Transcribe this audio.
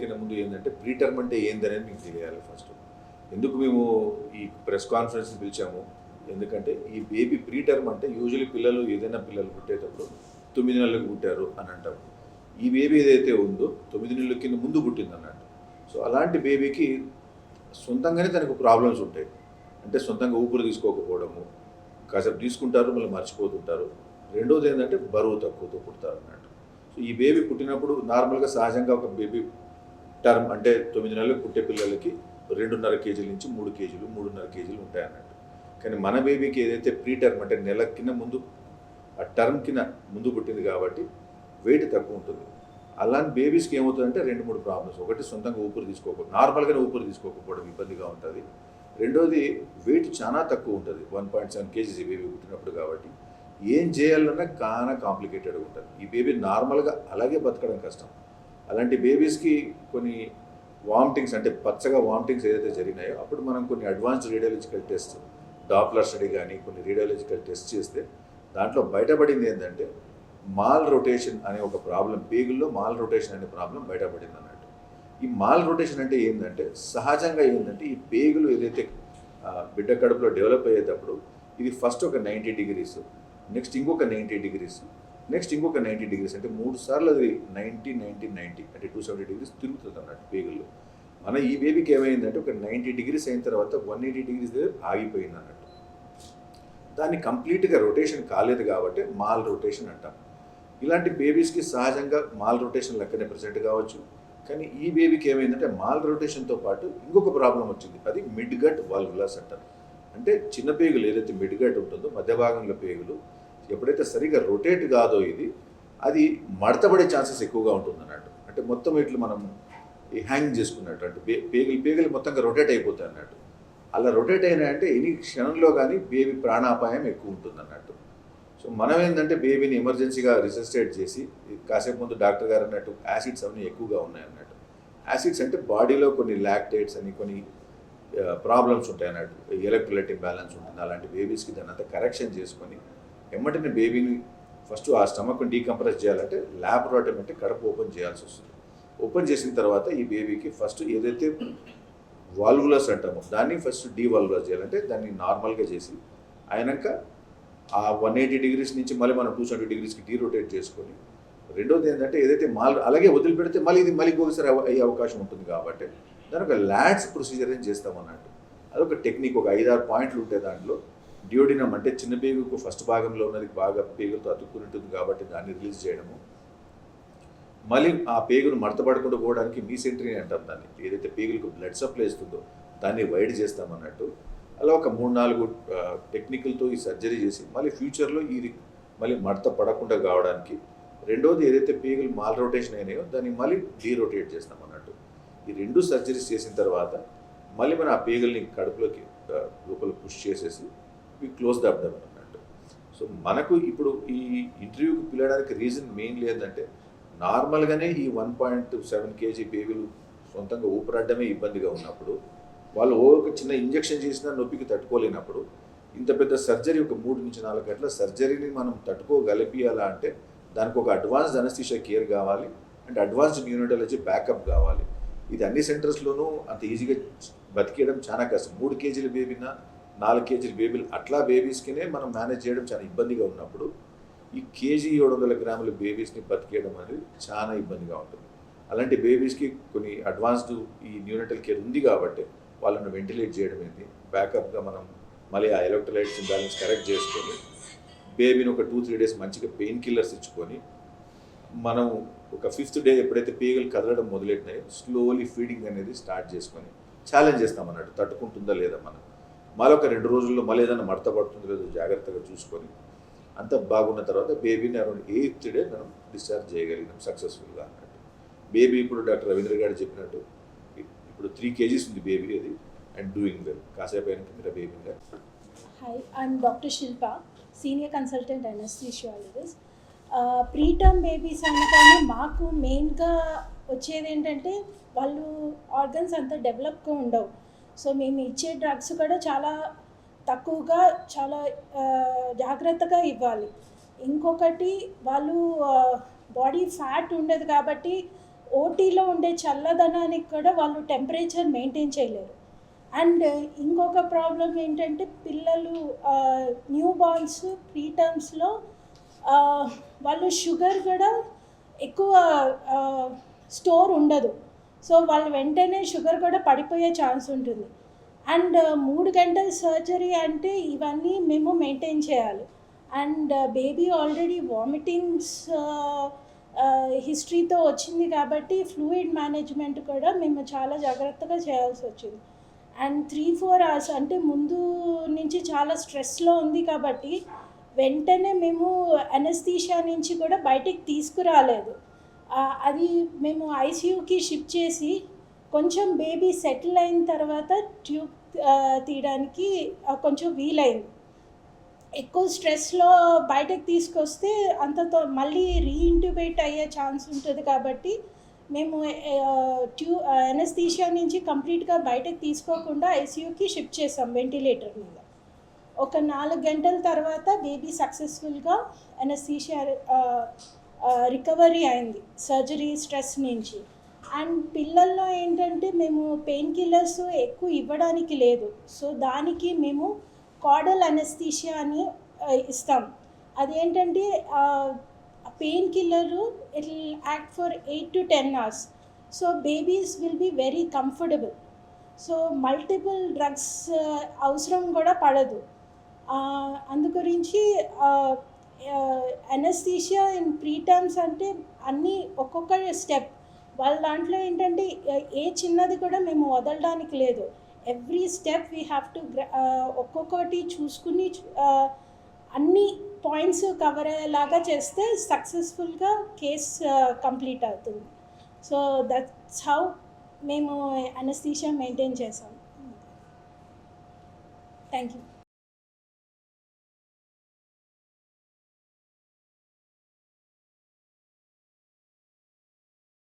వెళ్ళే ముందు ఏంటంటే ప్రీటర్మ్ అంటే ఏందనేది మీకు తెలియాలి ఫస్ట్ ఎందుకు మేము ఈ ప్రెస్ కాన్ఫరెన్స్ పిలిచాము? ఎందుకంటే ఈ బేబీ ప్రీటర్మ్ అంటే యూజువలీ పిల్లలు ఏదైనా పిల్లలు పుట్టేటప్పుడు తొమ్మిది నెలలకు పుట్టారు అని అంటాము ఈ బేబీ ఏదైతే ఉందో తొమ్మిది నెలల కింద ముందు పుట్టింది అన్నట్టు సో అలాంటి బేబీకి సొంతంగానే తనకు ప్రాబ్లమ్స్ ఉంటాయి. అంటే సొంతంగా ఊపిరి తీసుకోకపోవడము కాసేపు తీసుకుంటారు మళ్ళీ మర్చిపోతుంటారు. రెండోది ఏంటంటే బరువు తక్కువతో పుడతారు అన్నట్టు సో ఈ బేబీ పుట్టినప్పుడు నార్మల్గా సహజంగా ఒక బేబీ టర్మ్ అంటే తొమ్మిది నెలలు పుట్టే పిల్లలకి రెండున్నర కేజీల నుంచి మూడు కేజీలు మూడున్నర కేజీలు ఉంటాయి అన్నట్టు కానీ మన బేబీకి ఏదైతే ప్రీ టర్మ్ అంటే నెల కింద ముందు ఆ టర్మ్ కింద ముందు పుట్టింది కాబట్టి వెయిట్ తక్కువ ఉంటుంది. అలాంటి బేబీస్కి ఏమవుతుందంటే రెండు మూడు ప్రాబ్లమ్స్ ఒకటి సొంతంగా ఊపిరి తీసుకోకపోవడం నార్మల్గానే ఊపిరి తీసుకోకపోవడం ఇబ్బందిగా ఉంటుంది. రెండోది వెయిట్ చాలా తక్కువ ఉంటుంది. వన్ పాయింట్ సెవెన్ కేజీస్ ఈ బేబీ పుట్టినప్పుడు కాబట్టి ఏం చేయాలన్నా చాలా కాంప్లికేటెడ్గా ఉంటుంది. ఈ బేబీ నార్మల్గా అలాగే బతకడం కష్టం. అలాంటి బేబీస్కి కొన్ని వామిటింగ్స్ అంటే పచ్చగా వామిటింగ్స్ ఏదైతే జరిగినాయో అప్పుడు మనం కొన్ని advanced radiological test Doppler study కానీ కొన్ని రేడియాలజికల్ టెస్ట్ చేస్తే దాంట్లో బయటపడింది ఏంటంటే మాల్ రొటేషన్ అనే ఒక ప్రాబ్లం పేగుల్లో మాల్ రొటేషన్ అనే ప్రాబ్లం బయటపడింది అన్నట్టు. ఈ మాల్ రొటేషన్ అంటే ఏంటంటే సహజంగా ఏంటంటే ఈ పేగులు ఏదైతే బిడ్డ కడుపులో డెవలప్ అయ్యేటప్పుడు ఇది ఫస్ట్ ఒక నైంటీ డిగ్రీస్ నెక్స్ట్ ఇంకొక నైంటీ డిగ్రీస్ నెక్స్ట్ ఇంకొక నైంటీ డిగ్రీస్ అంటే మూడు సార్లు అది నైంటీ నైంటీ నైంటీ అంటే టూ సెవెంటీ డిగ్రీస్ తిరుగుతుంది అన్నట్టు పేగుల్లో మన ఈ బేబీకి ఏమైందంటే ఒక నైంటీ డిగ్రీస్ అయిన తర్వాత వన్ ఎయిటీ డిగ్రీస్ దగ్గర ఆగిపోయింది అన్నట్టు. దాన్ని కంప్లీట్గా రొటేషన్ కాలేదు కాబట్టి మాల్ రొటేషన్ అంటాం. ఇలాంటి బేబీస్కి సహజంగా మాల్ రొటేషన్ లెక్కనే ప్రజెంట్ కావచ్చు. కానీ ఈ బేబీకి ఏమైందంటే మాల్ రొటేషన్తో పాటు ఇంకొక ప్రాబ్లం వచ్చింది. అది మిడ్ గట్ వాల్వులాస్ అంటారు. అంటే చిన్న పేగులు ఏదైతే మిడ్ గట్ ఉంటుందో మధ్య భాగంలో పేగులు ఎప్పుడైతే సరిగా రొటేట్ కాదో ఇది అది మడతపడే ఛాన్సెస్ ఎక్కువగా ఉంటుంది అన్నట్టు అంటే మొత్తం ఇట్లు మనం ఈ హ్యాంగ్ చేసుకున్నట్టు అంటే పేగులు పేగులు మొత్తంగా రొటేట్ అయిపోతాయి అన్నట్టు. అలా రొటేట్ అయినా అంటే ఎనీ క్షణంలో కానీ బేబీ ప్రాణాపాయం ఎక్కువ ఉంటుంది అన్నట్టు సో మనం ఏంటంటే బేబీని ఎమర్జెన్సీగా రిసెస్టేట్ చేసి కాసేపు ముందు డాక్టర్ గారు అన్నట్టు యాసిడ్స్ అవన్నీ ఎక్కువగా ఉన్నాయి అన్నట్టు. యాసిడ్స్ అంటే బాడీలో కొన్ని లాక్టేట్స్ అని కొన్ని ప్రాబ్లమ్స్ ఉంటాయి అన్నట్టు. ఎలక్ట్రోలైట్ ఇంబ్యాలెన్స్ ఉంటుంది. అలాంటి బేబీస్కి దాన్ని అంతా కరెక్షన్ చేసుకొని ఎమ్మటిని బేబీని ఫస్ట్ ఆ స్టమక్ డీకంప్రెస్ చేయాలంటే ల్యాబొరేటరీ అంటే కడుపు ఓపెన్ చేయాల్సి వస్తుంది. ఓపెన్ చేసిన తర్వాత ఈ బేబీకి ఫస్ట్ ఏదైతే వాల్వులస్ అంటామో దాన్ని ఫస్ట్ డీవాల్వులస్ చేయాలంటే దాన్ని నార్మల్గా చేసి అయినాక ఆ వన్ ఎయిటీ డిగ్రీస్ నుంచి మళ్ళీ మనం టూ సెవెంటీ డిగ్రీస్కి డీరొటేట్ చేసుకొని రెండోది ఏంటంటే ఏదైతే మాల్ అలాగే వదిలిపెడితే మళ్ళీ ఇది మళ్ళీ ఇంకొకసారి అయ్యే అవకాశం ఉంటుంది కాబట్టి దాని ఒక ల్యాడ్స్ ప్రొసీజర్ అని చేస్తాం అన్నట్టు అదొక టెక్నిక్ ఒక ఐదారు పాయింట్లు ఉంటాయి దాంట్లో డియోడినం అంటే చిన్న పేగుకు ఫస్ట్ భాగంలో ఉన్నది బాగా పేగులతో అతుక్కుని ఉంటుంది కాబట్టి దాన్ని రిలీజ్ చేయడము. మళ్ళీ ఆ పేగును మడతపడకుండా పోవడానికి మీసెంట్రీ అంటాం దాన్ని. ఏదైతే పేగులకు బ్లడ్ సప్లై ఇస్తుందో దాన్ని వైడ్ చేస్తామన్నట్టు. అలా ఒక మూడు నాలుగు టెక్నికల్తో ఈ సర్జరీ చేసి మళ్ళీ ఫ్యూచర్లో ఈ మళ్ళీ మడత పడకుండా కావడానికి రెండోది ఏదైతే పేగులు మాల్ రొటేషన్ అయినాయో దాన్ని మళ్ళీ డీరొటేట్ చేస్తాం అన్నట్టు ఈ రెండు సర్జరీస్ చేసిన తర్వాత మళ్ళీ మనం ఆ పేగుల్ని కడుపులోకి లోపల పుష్ చేసేసి వి క్లోజ్ ద అన్నట్టు సో మనకు ఇప్పుడు ఈ ఇంటర్వ్యూకి పిలవడానికి రీజన్ మెయిన్ లేదంటే నార్మల్గానే ఈ వన్ పాయింట్ సెవెన్ కేజీ బేబీలు సొంతంగా ఊపిరాడమే ఇబ్బందిగా ఉన్నప్పుడు వాళ్ళు ఓ ఒక చిన్న ఇంజెక్షన్ చేసినా నొప్పికి తట్టుకోలేనప్పుడు ఇంత పెద్ద సర్జరీ ఒక మూడు నుంచి నాలుగు గంటల సర్జరీని మనం తట్టుకోగలిపియాలా అంటే దానికి ఒక అడ్వాన్స్డ్ అనస్థిషియా కేర్ కావాలి అండ్ అడ్వాన్స్డ్ న్యూనటాలజీ బ్యాకప్ కావాలి. ఇది అన్ని సెంటర్స్లోనూ అంత ఈజీగా బతికేయడం చాలా కష్టం. మూడు కేజీల బేబీనా నాలుగు కేజీల బేబీలు అట్లా బేబీస్కినే మనం మేనేజ్ చేయడం చాలా ఇబ్బందిగా ఉన్నప్పుడు ఈ కేజీ ఏడు వందల గ్రాముల బేబీస్ని బతికేయడం అనేది చాలా ఇబ్బందిగా ఉంటుంది. అలాంటి బేబీస్కి కొన్ని అడ్వాన్స్డ్ ఈ న్యూనటల్ కేర్ ఉంది కాబట్టి వాళ్ళని వెంటిలేట్ చేయడం ఏంటి? బ్యాకప్గా మనం మళ్ళీ ఆ ఎలక్ట్రోలైట్స్ బ్యాలెన్స్ కరెక్ట్ చేసుకొని బేబీని ఒక టూ త్రీ డేస్ మంచిగా పెయిన్ కిల్లర్స్ ఇచ్చుకొని మనం ఒక ఫిఫ్త్ డే ఎప్పుడైతే పేగలు కదలడం మొదలెట్టినాయో స్లోలీ ఫీడింగ్ అనేది స్టార్ట్ చేసుకొని ఛాలెంజ్ చేస్తాం అన్నట్టు తట్టుకుంటుందా లేదా మనం? మరొక రెండు రోజుల్లో మళ్ళీ ఏదైనా మడత పడుతుంది లేదో జాగ్రత్తగా చూసుకొని అంత బాగున్న తర్వాత బేబీని అరౌండ్ ఎయిత్ డే మనం డిశ్చార్జ్ చేయగలిగినాం సక్సెస్ఫుల్గా అన్నట్టు బేబీ ఇప్పుడు డాక్టర్ రవీంద్ర గారు చెప్పినట్టు ఇప్పుడు త్రీ కేజీస్ ఉంది బేబీ అది అండ్ డూయింగ్ వెల్ కాసేపు అయిన కింద బేబీ గారు Hi, doctor Dr. Senior consultant Consultant Anesthesiologist. Preterm babies అనగానే మాకు మెయిన్గా వచ్చేది ఏంటంటే వాళ్ళు ఆర్గన్స్ అంత డెవలప్గా ఉండవు సో మేము ఇచ్చే డ్రగ్స్ కూడా చాలా తక్కువగా చాలా జాగ్రత్తగా ఇవ్వాలి. ఇంకొకటి వాళ్ళు బాడీ ఫ్యాట్ ఉండదు కాబట్టి ఓటీలో ఉండే చల్లదనానికి కూడా వాళ్ళు టెంపరేచర్ మెయింటైన్ చేయలేరు. అండ్ ఇంకొక ప్రాబ్లం ఏంటంటే పిల్లలు న్యూ బార్న్స్ ప్రీ టర్మ్స్లో వాళ్ళు షుగర్ కూడా ఎక్కువ స్టోర్ ఉండదు. సో వాళ్ళు వెంటనే షుగర్ కూడా పడిపోయే ఛాన్స్ ఉంటుంది. అండ్ మూడు గంటల సర్జరీ అంటే ఇవన్నీ మేము మెయింటైన్ చేయాలి. అండ్ బేబీ ఆల్రెడీ వామిటింగ్స్ హిస్టరీతో వచ్చింది కాబట్టి ఫ్లూయిడ్ మేనేజ్మెంట్ కూడా మేము చాలా జాగ్రత్తగా చేయాల్సి వచ్చింది. అండ్ త్రీ ఫోర్ అవర్స్ అంటే ముందు నుంచి చాలా స్ట్రెస్లో ఉంది కాబట్టి వెంటనే మేము అనస్థీషియా నుంచి కూడా బయటికి తీసుకురాలేదు. అది మేము ఐసీయూకి షిఫ్ట్ చేసి కొంచెం బేబీ సెటిల్ అయిన తర్వాత ట్యూబ్ తీయడానికి కొంచెం వీలైంది. ఎక్కువ స్ట్రెస్లో బయటకు తీసుకొస్తే అంతతో మళ్ళీ రీఇంట్యుబేట్ అయ్యే ఛాన్స్ ఉంటుంది కాబట్టి మేము ట్యూ ఎనస్థీషియా నుంచి కంప్లీట్గా బయటకు తీసుకోకుండా ఐసీయూకి షిఫ్ట్ చేసాం వెంటిలేటర్ మీద. ఒక నాలుగు గంటల తర్వాత బేబీ సక్సెస్ఫుల్గా ఎనస్థీషియా రికవరీ అయింది సర్జరీ స్ట్రెస్ నుంచి. అండ్ పిల్లల్లో ఏంటంటే మేము పెయిన్ కిల్లర్స్ ఎక్కువ ఇవ్వడానికి లేదు. సో దానికి మేము కాడల్ అనస్థీషియా అని ఇస్తాం. అదేంటంటే pain killer it act for eight to ten hours so babies will be very comfortable so multiple drugs అవసరం కూడా పడదు. అందు గురించి అనస్థీషియా ఇన్ ప్రీ టర్మ్స్ అంటే అన్నీ ఒక్కొక్క స్టెప్ వాళ్ళ దాంట్లో ఏంటంటే ఏ- చిన్నది కూడా మేము వదలడానికి లేదు. Every step we have to ఒక్కొక్కటి చూసుకుని అన్ని పాయింట్స్ కవర్ అయ్యేలాగా చేస్తే సక్సెస్ఫుల్గా కేస్ కంప్లీట్ అవుతుంది. సో దట్స్ హౌ మేము అనస్థీషియా మెయింటైన్ చేసాం. Thank you